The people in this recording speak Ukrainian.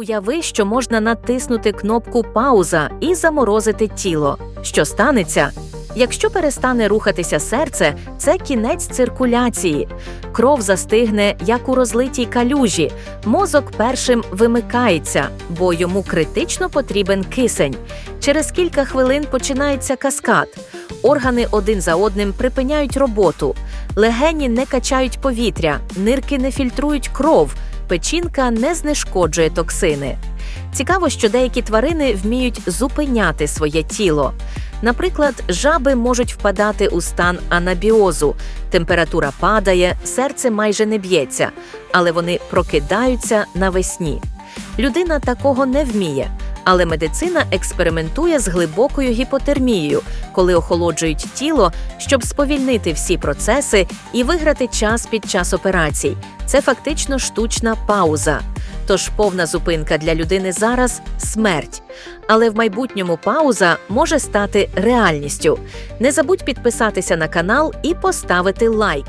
Уяви, що можна натиснути кнопку Пауза і заморозити тіло. Що станеться? Якщо перестане рухатися серце, це кінець циркуляції. Кров застигне, як у розлитій калюжі. Мозок першим вимикається, бо йому критично потрібен кисень. Через кілька хвилин починається каскад. Органи один за одним припиняють роботу. Легені не качають повітря, нирки не фільтрують кров, печінка не знешкоджує токсини. Цікаво, що деякі тварини вміють зупиняти своє тіло. Наприклад, жаби можуть впадати у стан анабіозу, температура падає, серце майже не б'ється, але вони прокидаються навесні. Людина такого не вміє, але медицина експериментує з глибокою гіпотермією, коли охолоджують тіло, щоб сповільнити всі процеси і виграти час під час операцій. Це фактично штучна пауза. Тож повна зупинка для людини зараз смерть. Але в майбутньому пауза може стати реальністю. Не забудь підписатися на канал і поставити лайк.